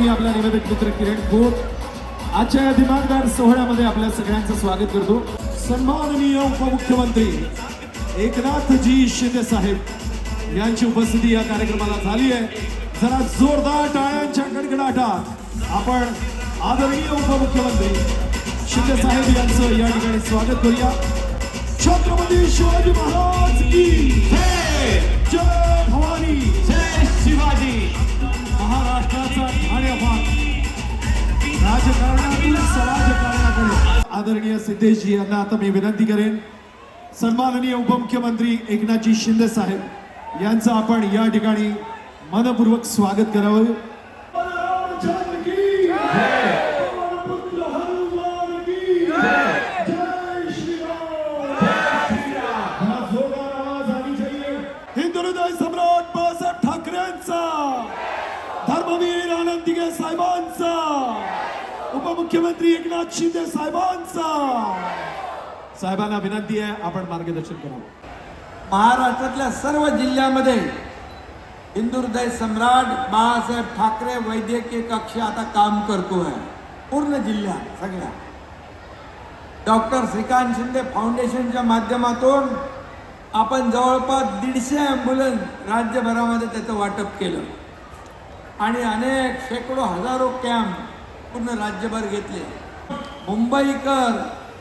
मी आपला निवेदक मित्र किरण खोत. आजच्या या दिमागदार सोहळ्यामध्ये आपल्या सगळ्यांचं स्वागत करतो. सन्माननीय उपमुख्यमंत्री एकनाथजी शिंदे साहेब यांची उपस्थिती या कार्यक्रमाला झाली आहे. जरा जोरदार टाळ्यांच्या कडकडाटात आपण आदरणीय उपमुख्यमंत्री शिंदे साहेब यांचं या ठिकाणी स्वागत करूया. छत्रपती शिवाजी महाराज! आदरणीय सिद्धेशजी यांना आता मी विनंती करेन सन्माननीय उपमुख्यमंत्री एकनाथजी शिंदे साहेब यांचं आपण या ठिकाणी मनपूर्वक स्वागत करावं. हिंदू सम्राट बाळासाहेब ठाकरेंचा धर्मवीर आनंद साहेबांचा उपमुख्यमंत्री एकनाथ शिंदे साहेबांचा. साहेबांना विनंती आहे आपण मार्गदर्शन करावं महाराष्ट्रातल्या सर्व जिल्ह्यामध्ये हिंदू सम्राट बाळासाहेब ठाकरे वैद्यकीय कक्ष आता काम करतो आहे पूर्ण जिल्ह्यात सगळ्या. डॉक्टर श्रीकांत शिंदे फाउंडेशनच्या माध्यमातून आपण जवळपास दीडशे ॲम्ब्युलन्स राज्यभरामध्ये त्याचं वाटप केलं. आणि अनेक शेकडो हजारो कॅम्प पूर्ण राज्यभर घेतले. मुंबईकर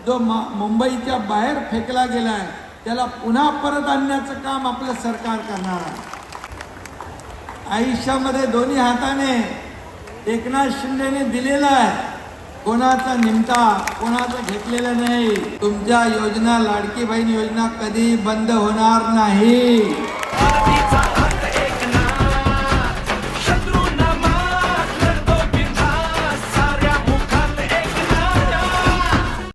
जो मुंबईच्या बाहेर फेकला गेलाय त्याला पुन्हा परत आणण्याचं काम आपलं सरकार करणार आहे. आयुष्यामध्ये दोन्ही हाताने एकनाथ शिंदेने दिलेला आहे. कोणाचा निमता कोणाचं घेतलेला नाही. तुमच्या योजना लाडकी बहीण योजना कधी बंद होणार नाही.